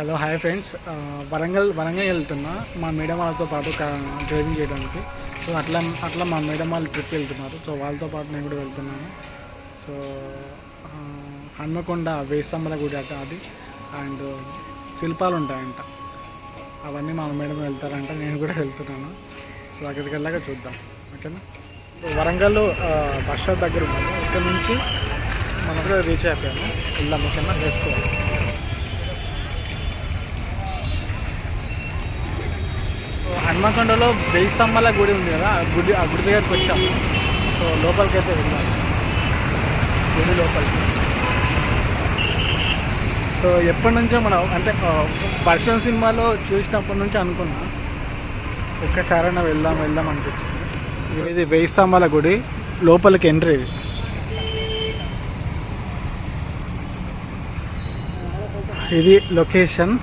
Hello hi friends. Warangal Warangal వెళ్తున్నా మా madam వాళ్ళతో పాటు కా- డ్రైవింగ్ చేయడానికి. సో అట్లా అట్లా మా మేడం వాళ్ళు ట్రిప్ వెళ్తున్నారు. సో వాళ్ళతో పాటు నేను కూడా వెళ్తున్నాను. సో హన్మకొండ వేస్తంబల గుడి అట అది. అండ్ శిల్పాలు ఉంటాయంట. అవన్నీ మా మేడం వెళ్తారంట. నేను కూడా వెళ్తున్నాను. సో అక్కడికి వెళ్ళాక చూద్దాం. ఓకేనా? వరంగల్ బస్ దగ్గర ఉన్నాము ఇక్కడ నుంచి మనం కూడా రీచ్ అయిపోయాము. వెళ్దాం ఓకేనా? నేర్చుకోవాలి సో హన్మకొండలో వెయ్యి స్తంభాల గుడి ఉంది కదా ఆ గుడి ఆ గుడి దగ్గరికి వచ్చాము సో లోపలికి అయితే వెళ్ళాము గుడి లోపలికి. సో ఎప్పటి నుంచో మనం అంటే వర్షం సినిమాలో చూసినప్పటి నుంచి అనుకున్నా ఒక్కసారైనా వెళ్దాం వెళ్దాం అనిపించింది. ఇది వెయ్యి స్తంభాల గుడి లోపలికి ఎంట్రీ. ఇది ఇది లొకేషన్.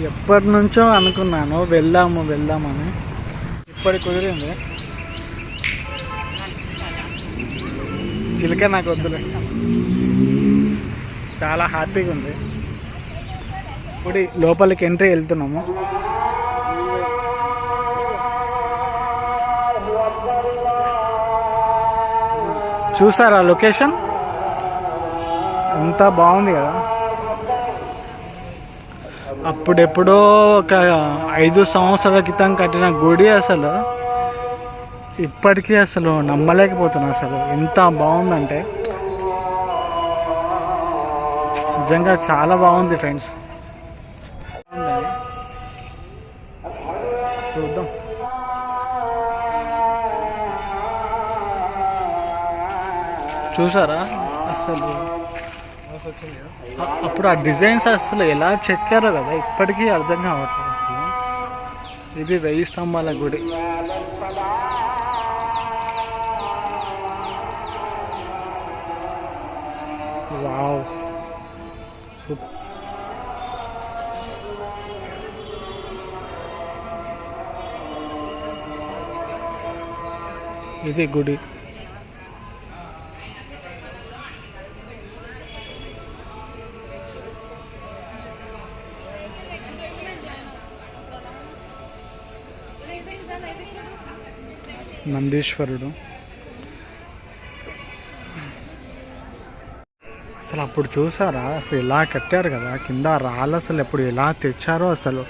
ఎప్పటి నుంచో అనుకున్నాను వెళ్దాము వెళ్దామని. ఇప్పటి కుదిరింది. చిలక నాకు వద్దులే. చాలా హ్యాపీగా ఉంది. ఇప్పుడు లోపలికి ఎంట్రీ వెళ్తున్నాము. చూసారా లొకేషన్? ఎంత బాగుంది కదా. అప్పుడెప్పుడో ఒక ఐదు సంవత్సరాల క్రితం కట్టిన గుడి అసలు ఇప్పటికీ అసలు నమ్మలేకపోతున్నా అసలు. ఎంత బాగుందంటే నిజంగా చాలా బాగుంది ఫ్రెండ్స్. చూద్దాం. చూసారా? అసలు అప్పుడు ఆ డిజైన్స్ అసలు ఎలా చెక్కారో కదా ఇప్పటికీ అర్థం కావట్లేదు అసలు. ఇది వెయ్యి స్తంభాల గుడి. వావ్. సూపర్. ఇది గుడి. నందీశ్వరుడు. అసలు అప్పుడు చూసారా? అసలు ఎలా కట్టారు కదా? కింద రాళ్ళు అసలు ఎప్పుడు ఎలా తెచ్చారో అసలు?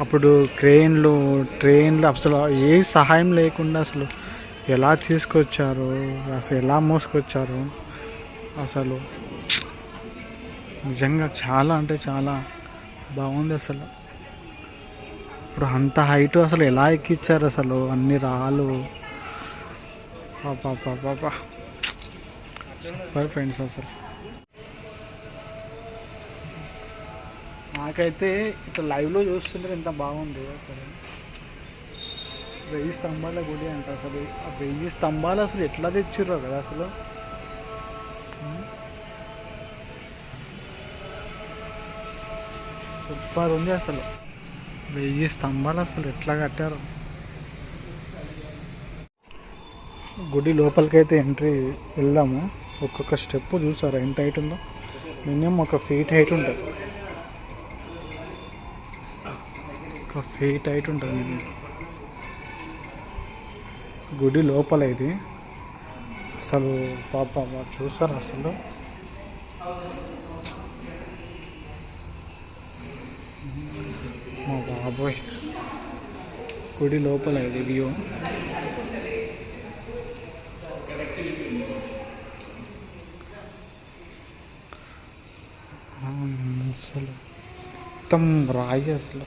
అప్పుడు క్రెయిన్లు ట్రైన్లు అసలు ఏ సహాయం లేకుండా అసలు ఎలా తీసుకొచ్చారు? అసలు ఎలా మోసుకొచ్చారు? అసలు నిజంగా చాలా అంటే చాలా బాగుంది అసలు. ఇప్పుడు అంత హైట్ అసలు ఎలా ఎక్కిచ్చారు అసలు? అన్ని రాళ్ళు. పాపా సూపర్ ఫ్రెండ్స్ అసలు. నాకైతే ఇట్లా లైవ్లో చూస్తుంటే ఎంత బాగుంది అసలు. వెయ్యి స్తంభాల గుడి అంట అసలు. ఆ వెయ్యి స్తంభాలు అసలు ఎట్లా తెచ్చిర్రో కదా అసలు. సూపర్ ఉంది అసలు. వెయ్యి స్తంభాలు అసలు ఎట్లా కట్టారు? గుడి లోపలికైతే ఎంట్రీ వెళ్దాము. ఒక్కొక్క స్టెప్ చూసారా? ఎంత హైట్ ఉందో? మినిమం ఒక ఫీట్ హైట్ ఉంటుంది. ఒక ఫీట్ హైట్ ఉంటుంది మినిమం గుడి లోపల ఇది. అసలు పాప చూసారా అసలు మా బాబోయ్ గుడి లోపల ఇది వ్యూ అసలు మొత్తం రాయి అసలు.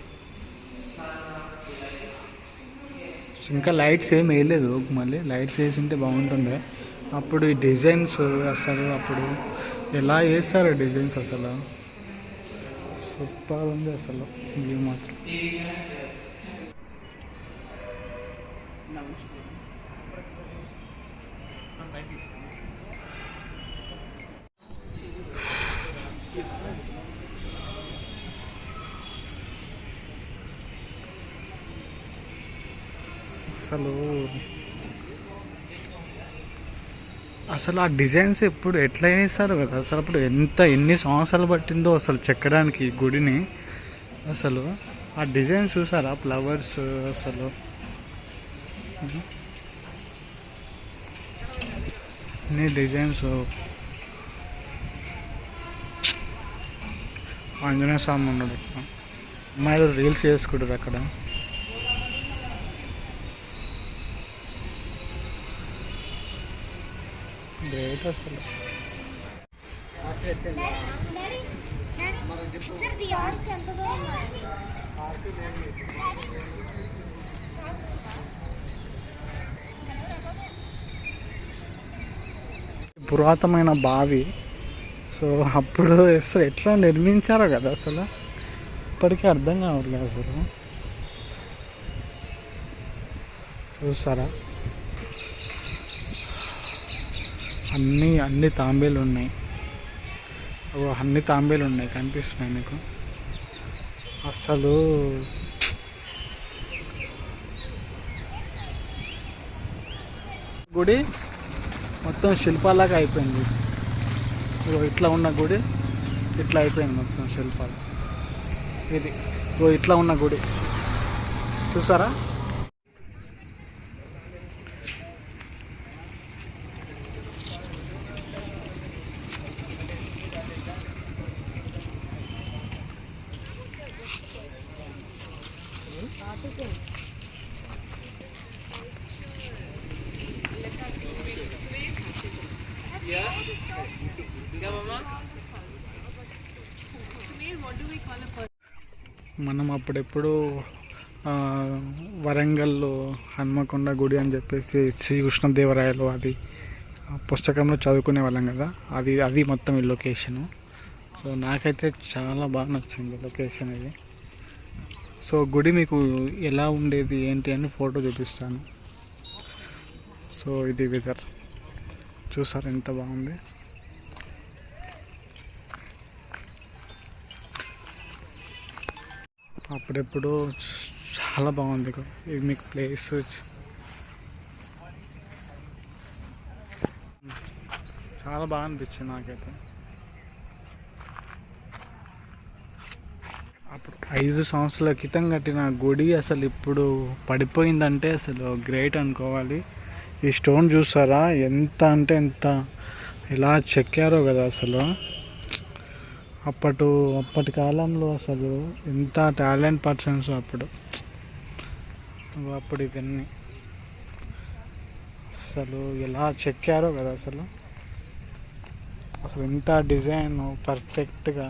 ఇంకా లైట్స్ ఏం వేయలేదు మళ్ళీ లైట్స్ వేసింటే బాగుంటుండే. అప్పుడు ఈ డిజైన్స్ అసలు అప్పుడు ఎలా వేస్తారు డిజైన్స్ అసలు? సూపర్ ఉంది అసలు వ్యూ మాత్రం. అసలు అసలు ఆ డిజైన్స్ ఎప్పుడు ఎట్లా వేస్తారు కదా అసలు అప్పుడు ఎంత ఎన్ని సంవత్సరాలు పట్టిందో అసలు చెక్కడానికి ఈ గుడిని. అసలు ఆ డిజైన్స్ చూసారా? ఫ్లవర్స్ అసలు. అన్ని డిజైన్స్. ఆంజనేయ స్వామి ఉన్నాడు అమ్మాయిలు రీల్స్ చేసుకుంటారు అక్కడ. గ్రేట్ అసలు. పురాతనమైన బావి. సో అప్పుడు అసలు ఎట్లా నిర్మించారో కదా అసలు. ఇప్పటికీ అర్థం కావట్లేదు అసలు. చూస్తారా? అన్ని అన్ని తాంబేలు ఉన్నాయి. ఓ అన్ని తాంబేలు ఉన్నాయి కనిపిస్తున్నాయి మీకు. అసలు గుడి మొత్తం శిల్పాలాగా అయిపోయింది. ఇట్లా ఉన్న గుడి ఇట్లా అయిపోయింది మొత్తం శిల్పాలు. ఇది ఇట్లా ఉన్న గుడి. చూసారా? మనం అప్పుడెప్పుడు వరంగల్లో హన్మకొండ గుడి అని చెప్పేసి శ్రీ కృష్ణదేవరాయలు అది పుస్తకంలో చదువుకునే వాళ్ళం కదా. అది అది మొత్తం ఈ లొకేషను. సో నాకైతే చాలా బాగా నచ్చింది లొకేషన్ ఇది. సో గుడి మీకు ఎలా ఉండేది ఏంటి అని ఫోటో చూపిస్తాను. సో ఇది వెదర్. చూసారు ఎంత బాగుంది? అప్పుడెప్పుడు చాలా బాగుంది ఇది మీకు ప్లేస్. చాలా బాగా అనిపించింది నాకైతే అప్పుడు ఐదు సంవత్సరాల క్రితం కట్టిన గుడి అసలు ఇప్పుడు పడిపోయిందంటే అసలు గ్రేట్ అనుకోవాలి. ఈ స్టోన్ చూసారా ఎంత అంటే ఎంత ఎలా చెక్కారో కదా అసలు. అప్పటి అప్పటి కాలంలో అసలు ఎంత టాలెంట్ పర్సన్స్ అప్పుడు. అప్పుడు ఇవన్నీ. అసలు ఎలా చెక్కారో కదా అసలు. అసలు ఇంత డిజైన్ పర్ఫెక్ట్గా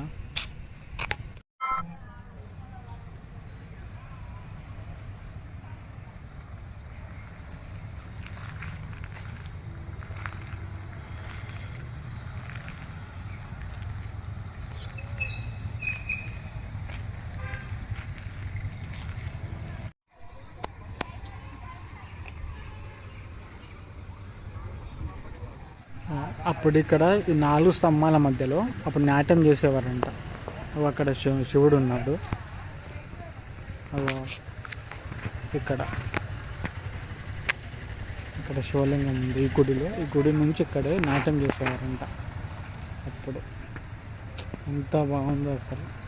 ఆ, అప్పుడు ఇక్కడ ఈ నాలుగు స్తంభాల మధ్యలో అప్పుడు నాట్యం చేసేవారంట. అక్కడ శివ- శివుడు ఉన్నాడు. ఇక్కడ. ఇక్కడ శివలింగం ఉంది ఈ గుడిలో. ఈ గుడి నుంచి ఇక్కడే నాట్యం చేసేవారంట. అప్పుడు. ఎంత బాగుందో అసలు.